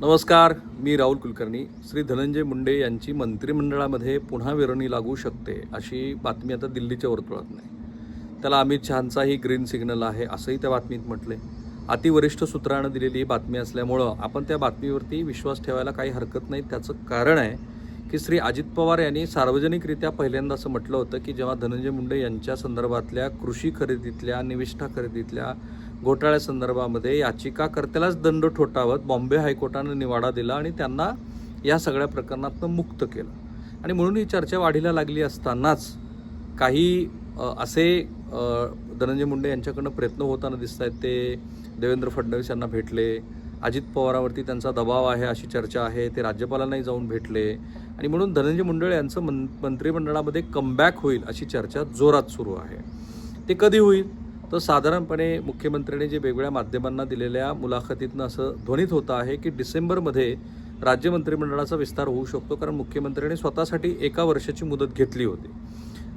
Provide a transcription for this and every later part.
नमस्कार मी राहुल कुलकर्णी. श्री धनंजय मुंडे यांची मंत्रिमंडळामध्ये पुन्हा विरणी लागू शकते अशी बातमी आता दिल्लीच्या वर्तुळात नाही. त्याला अमित शहांचाही ग्रीन सिग्नल आहे असंही त्या बातमीत म्हटले. अतिवरिष्ठ सूत्रानं दिलेली ही बातमी असल्यामुळं आपण त्या बातमीवरती विश्वास ठेवायला काही हरकत नाही. त्याचं कारण आहे की श्री अजित पवार यांनी सार्वजनिकरित्या पहिल्यांदा असं म्हटलं होतं की जेव्हा धनंजय मुंडे यांच्या संदर्भातल्या कृषी खरेदीतल्या निविष्ठा खरेदीतल्या घोटाळ्यासंदर्भामध्ये याचिकाकर्त्यालाच दंड ठोठावत बॉम्बे हायकोर्टानं निवाडा दिला आणि त्यांना या सगळ्या प्रकरणातनं मुक्त केलं. आणि म्हणून ही चर्चा वाढीला लागली असतानाच काही असे धनंजय मुंडे यांच्याकडनं प्रयत्न होताना दिसत आहेत ते देवेंद्र फडणवीस यांना भेटले अजित पवारावरती त्यांचा दबाव आहे अशी चर्चा आहे ते राज्यपालांनाही जाऊन भेटले. आणि म्हणून धनंजय मुंडे यांचं मं मंत्रिमंडळामध्ये कमबॅक होईल अशी चर्चा जोरात सुरू आहे. ते कधी होईल? तर साधारणपणे मुख्यमंत्र्यांनी जे वेगवेगळ्या माध्यमांना दिलेल्या मुलाखतीतनं असं ध्वनित होतं आहे की डिसेंबरमध्ये राज्य मंत्रिमंडळाचा विस्तार होऊ शकतो कारण मुख्यमंत्र्यांनी स्वतःसाठी एका वर्षाची मुदत घेतली होती.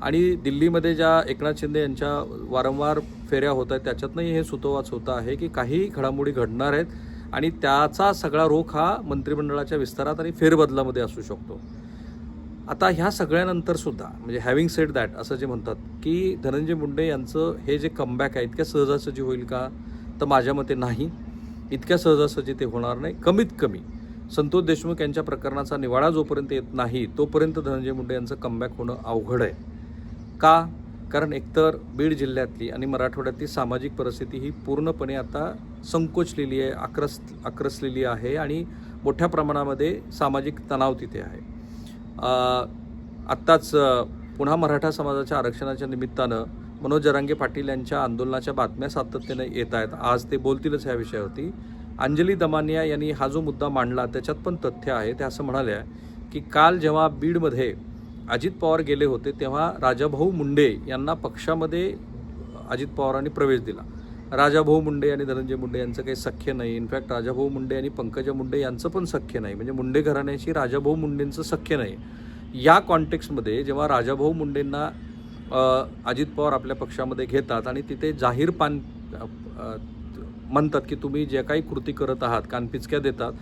आणि दिल्लीमध्ये ज्या एकनाथ शिंदे यांच्या वारंवार फेऱ्या होत आहेत त्याच्यातनंही हे सुतोवाच होतं आहे की काही घडामोडी घडणार आहेत आणि त्याचा सगळा रोख हा मंत्रिमंडळाच्या विस्तारात आणि फेरबदलामध्ये असू शकतो. आता ह्या सगळ्यानंतर सुद्धा म्हणजे हॅव्हिंग सेड दॅट असं जे म्हणतात की धनंजय मुंडे यांचं हे जे कमबॅक आहे इतक्या सहजासहजी होईल का? तर माझ्या मते नाही. इतक्या सहजासहजी ते होणार नाही. कमीत कमी संतोष देशमुख यांच्या प्रकरणाचा निवाडा जोपर्यंत येत नाही तोपर्यंत धनंजय मुंडे यांचं कमबॅक होणं अवघड आहे. का? कारण एकतर बीड जिल्ह्यातली आणि मराठवाड्यातली सामाजिक परिस्थिती ही पूर्णपणे आता संकोचलेली आहे आक्रस आक्रसलेली आहे आणि मोठ्या प्रमाणामध्ये सामाजिक तणाव तिथे आहे. आत्ताच पुन्हा मराठा समाजाच्या आरक्षणाच्या निमित्तानं मनोज जरांगे पाटील यांच्या आंदोलनाच्या बातम्या सातत्याने येत आहेत. आज ते बोलतीलच ह्या विषयावरती. अंजली दमानिया यांनी हा जो मुद्दा मांडला त्याच्यात पण तथ्य आहे. ते असं म्हणाले की काल जेव्हा बीडमध्ये अजित पवार गेले होते तेव्हा राजाभाऊ मुंडे यांना पक्षामध्ये अजित पवारांनी प्रवेश दिला. राजाभाऊ मुंडे आणि धनंजय मुंडे यांचं काही सख्य नाही. इनफॅक्ट राजाभाऊ मुंडे आणि पंकजा मुंडे यांचं पण सख्य नाही. म्हणजे मुंडे घराण्याशी राजाभाऊ मुंडेंचं सख्य नाही. या कॉन्टेक्स्टमध्ये जेव्हा राजाभाऊ मुंडेंना अजित पवार आपल्या पक्षामध्ये घेतात आणि तिथे जाहीर पान म्हणतात की तुम्ही ज्या काही कृती करत आहात कानपिचक्या देतात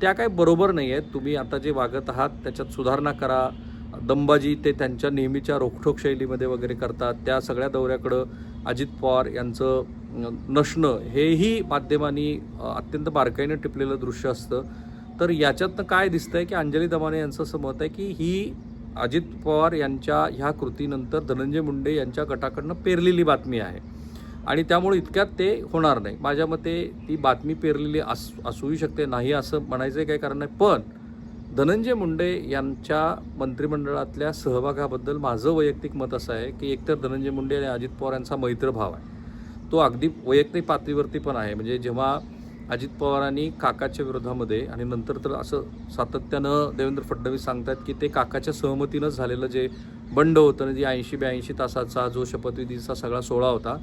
त्या काही बरोबर नाही आहेत तुम्ही आता जे वागत आहात त्याच्यात सुधारणा करा. दंबाजी ते त्यांच्या नेहमीच्या रोखठोक शैलीमध्ये वगैरे करतात. त्या सगळ्या दौऱ्याकडं अजित पवार यांचं नसणं हेही माध्यमांनी अत्यंत बारकाईनं टिपलेलं दृश्य असतं. तर याच्यातनं काय दिसतंय की अंजली दमाने यांचं असं मत आहे की ही अजित पवार यांच्या ह्या कृतीनंतर धनंजय मुंडे यांच्या गटाकडनं पेरलेली बातमी आहे. आणि त्यामुळे इतक्यात ते होणार नाही. माझ्या मते ती बातमी पेरलेली अस असूही शकते नाही असं म्हणायचं काही कारण नाही. पण धनंजय मुंडे यांच्या मंत्रिमंडळातल्या सहभागाबद्दल माझं वैयक्तिक मत असं आहे की एकतर धनंजय मुंडे आणि अजित पवार यांचा मैत्रभाव आहे. तो अगदी वैयक्तिक पातळीवरती पण आहे. म्हणजे जेव्हा अजित पवारांनी काकाच्या विरोधामध्ये आणि नंतर तर असं सातत्यानं देवेंद्र फडणवीस सांगतात की ते काकाच्या सहमतीनंच झालेलं जे बंड होतं जे ऐंशी ब्याऐंशी तासाचा जो शपथविधीचा सगळा सोहळा होता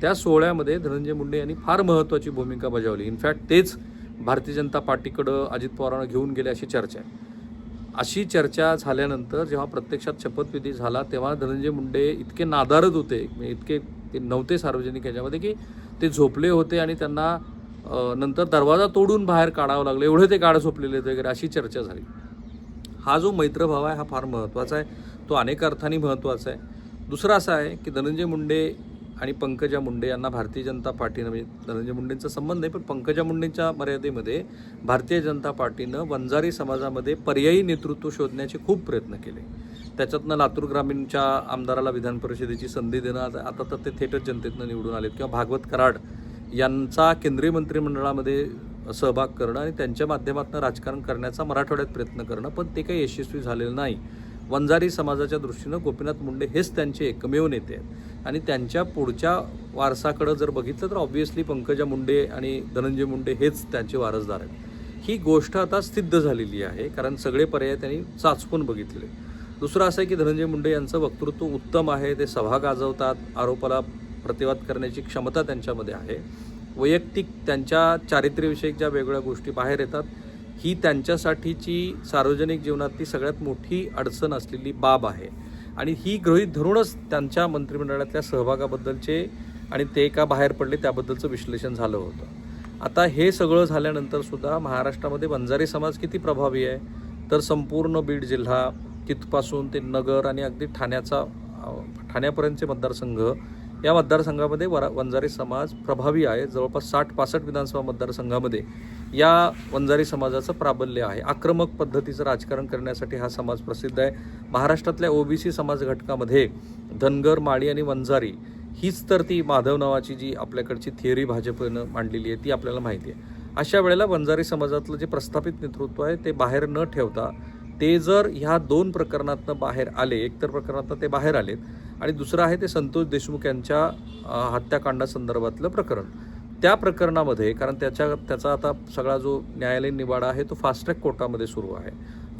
त्या सोहळ्यामध्ये धनंजय मुंडे यांनी फार महत्त्वाची भूमिका बजावली. इनफॅक्ट तेच भारतीय जनता पार्टीकडं अजित पवारांना घेऊन गेले अशी चर्चा आहे. अशी चर्चा झाल्यानंतर जेव्हा प्रत्यक्षात शपथविधी झाला तेव्हा धनंजय मुंडे इतके नादारत होते म्हणजे इतके ते नव्हते सार्वजनिक याच्यामध्ये की ते झोपले होते आणि त्यांना नंतर दरवाजा तोडून बाहेर काढावं लागलं एवढे ते गाढ झोपलेले होते वगैरे अशी चर्चा झाली. हा जो मैत्रभाव आहे हा फार महत्त्वाचा आहे तो अनेक अर्थाने महत्त्वाचा आहे. दुसरा असा आहे की धनंजय मुंडे आणि पंकजा मुंडे यांना भारतीय जनता पार्टीनं म्हणजे धनंजय मुंडेंचा संबंध नाही पण पंकजा मुंडेंच्या मर्यादेमध्ये भारतीय जनता पार्टीनं वंजारी समाजामध्ये पर्यायी नेतृत्व शोधण्याचे खूप प्रयत्न केले. त्याच्यातनं लातूर ग्रामीणच्या आमदाराला विधान परिषदेची संधी देणं आता आता तर ते थेटच जनतेतनं निवडून आलेत. किंवा भागवत कराड यांचा केंद्रीय मंत्रिमंडळामध्ये सहभाग करणं आणि त्यांच्या माध्यमातून राजकारण करण्याचा मराठवाड्यात प्रयत्न करणं पण ते काही यशस्वी झालेलं नाही. वंजारी समाजाच्या दृष्टीनं गोपीनाथ मुंडे हेच त्यांचे एकमेव नेते आहेत. आणि त्यांच्या पुढच्या वारसाकडं जर बघितलं तर ऑब्व्हियसली पंकजा मुंडे आणि धनंजय मुंडे हेच त्यांचे वारसदार आहेत. ही गोष्ट आता सिद्ध झालेली आहे कारण सगळे पर्याय त्यांनी चाचपून बघितले दुसरं असं आहे की धनंजय मुंडे यांचं वक्तृत्व उत्तम आहे ते सभा गाजवतात आरोपाला प्रतिवाद करण्याची क्षमता त्यांच्यामध्ये आहे. वैयक्तिक त्यांच्या चारित्र्यविषयक ज्या वेगवेगळ्या गोष्टी बाहेर येतात ही त्यांच्यासाठीची सार्वजनिक जीवनातली सगळ्यात मोठी अडचण असलेली बाब आहे. आणि ही गृहीत धरूनच त्यांच्या मंत्रिमंडळातल्या सहभागाबद्दलचे आणि ते का बाहेर पडले त्याबद्दलचं विश्लेषण झालं होतं. आता हे सगळं झाल्यानंतर सुद्धा महाराष्ट्रामध्ये बंजारी समाज किती प्रभावी आहे? तर संपूर्ण बीड जिल्हा तिथपासून ते नगर आणि अगदी ठाण्याचा ठाण्यापर्यंतचे मतदारसंघ या मतदारसंघामध्ये वरा वंजारी समाज प्रभावी आहे. जवळपास साठ पासष्ट विधानसभा मतदारसंघामध्ये या वंजारी समाजाचं प्राबल्य आहे. आक्रमक पद्धतीचं राजकारण करण्यासाठी हा समाज प्रसिद्ध आहे. महाराष्ट्रातल्या ओबीसी समाज घटकामध्ये धनगर माळी आणि वंजारी हीच तर ती माधव नावाची जी आपल्याकडची थिअरी भाजपनं मांडलेली आहे ती आपल्याला माहिती आहे. अशा वेळेला वंजारी समाजातलं जे प्रस्थापित नेतृत्व आहे ते बाहेर न ठेवता ते जर ह्या दोन प्रकरणातनं बाहेर आले एकतर प्रकरणातनं ते बाहेर आलेत आणि दुसरं आहे ते संतोष देशमुख यांच्या हत्याकांडासंदर्भातलं प्रकरण. त्या प्रकरणामध्ये कारण त्याच्या त्याचा आता सगळा जो न्यायालयीन निवाडा आहे तो फास्ट्रॅक कोर्टामध्ये सुरू आहे.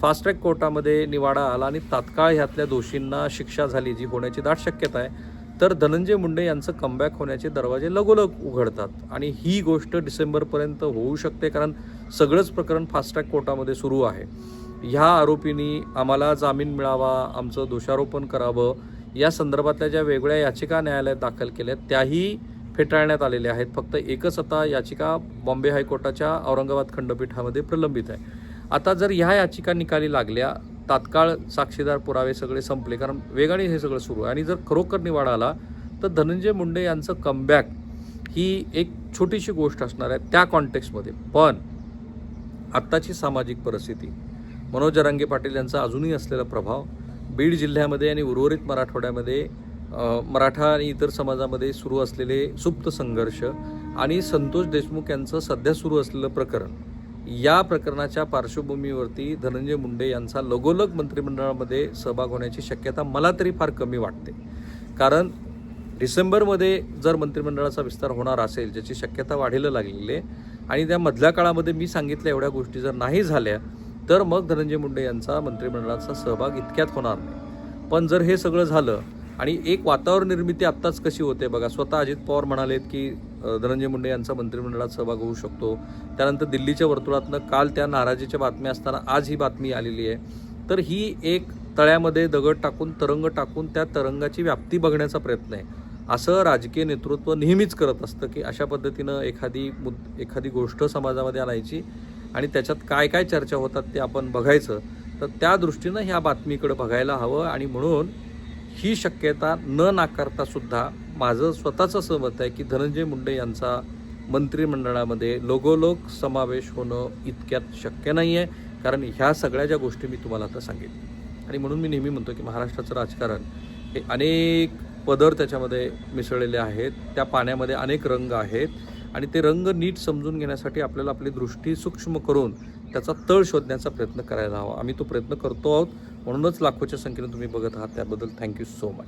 फास्ट्रॅक कोर्टामध्ये निवाडा आला आणि तात्काळ ह्यातल्या दोषींना शिक्षा झाली जी होण्याची दाट शक्यता आहे. तर धनंजय मुंडे यांचं कमबॅक होण्याचे दरवाजे लगोलग उघडतात. आणि ही गोष्ट डिसेंबरपर्यंत होऊ शकते कारण सगळंच प्रकरण फास्ट्रॅक कोर्टामध्ये सुरू आहे. ह्या आरोपींनी आम्हाला जामीन मिळावा आमचं दोषारोपण करावं या संदर्भातल्या ज्या वेगळ्या याचिका न्यायालयात दाखल केल्या त्याही फेटाळण्यात आलेल्या आहेत. फक्त एकच आता याचिका बॉम्बे हायकोर्टाच्या औरंगाबाद खंडपीठामध्ये प्रलंबित आहे. आता जर ह्या याचिका निकाली लागल्या तात्काळ साक्षीदार पुरावे सगळे संपले कारण वेगाने हे सगळं सुरू आहे. आणि जर खरोखर निवाडा आला तर धनंजय मुंडे यांचं कमबॅक ही एक छोटीशी गोष्ट असणार आहे त्या कॉन्टेक्स्टमध्ये पण आत्ताची सामाजिक परिस्थिती मनोज रंगे पाटील यांचा अजूनही असलेला प्रभाव बीड जिल्ह्यामध्ये आणि उर्वरित मराठवाड्यामध्ये मराठा आणि इतर समाजामध्ये सुरू असलेले सुप्त संघर्ष आणि संतोष देशमुख यांचं सध्या सुरू असलेलं प्रकरण या प्रकरणाच्या पार्श्वभूमीवरती धनंजय मुंडे यांचा लगोलग मंत्रिमंडळामध्ये सहभाग होण्याची शक्यता मला तरी फार कमी वाटते. कारण डिसेंबरमध्ये जर मंत्रिमंडळाचा विस्तार होणार असेल ज्याची शक्यता वाढीला लागलेली आहे आणि त्या मधल्या काळामध्ये मी सांगितल्या एवढ्या गोष्टी जर नाही झाल्या तर मग धनंजय मुंडे यांचा मंत्रिमंडळाचा सहभाग इतक्यात होणार नाही. पण जर हे सगळं झालं आणि एक वातावरण निर्मिती आत्ताच कशी होते बघा स्वतः अजित पवार म्हणालेत की धनंजय मुंडे यांचा मंत्रिमंडळात सहभाग होऊ शकतो. त्यानंतर दिल्लीच्या वर्तुळातनं काल त्या नाराजीच्या बातम्या असताना आज ही बातमी आलेली आहे. तर ही एक तळ्यामध्ये दगड टाकून तरंग टाकून त्या तरंगाची व्याप्ती बघण्याचा प्रयत्न आहे. असं राजकीय नेतृत्व नेहमीच करत असतं की अशा पद्धतीनं एखादी मुद एखादी गोष्ट समाजामध्ये आणायची. आणि त्याच्यात काय काय चर्चा होतात ते आपण बघायचं तर त्या दृष्टीनं ह्या बातमीकडे बघायला हवं. आणि म्हणून ही शक्यता न नाकारता सुद्धा माझं स्वतःचं असं मत आहे की धनंजय मुंडे यांचा मंत्रिमंडळामध्ये लोगोलोक समावेश होणं इतक्यात शक्य नाही आहे कारण ह्या सगळ्या ज्या गोष्टी मी तुम्हाला आता सांगितल्या. आणि म्हणून मी नेहमी म्हणतो की महाराष्ट्राचं राजकारण हे अनेक पदर त्याच्यामध्ये मिसळलेले आहेत त्या पाण्यामध्ये अनेक रंग आहेत. आणि ते रंग नीट समजून घेण्यासाठी आपल्याला आपली दृष्टी सूक्ष्म करून त्याचा तळ शोधण्याचा प्रयत्न करायला हवा. आम्ही तो प्रयत्न करतो आहोत. म्हणूनच लाखोच्या संख्येने तुम्ही बघत आहात. त्याबद्दल थँक्यू सो मच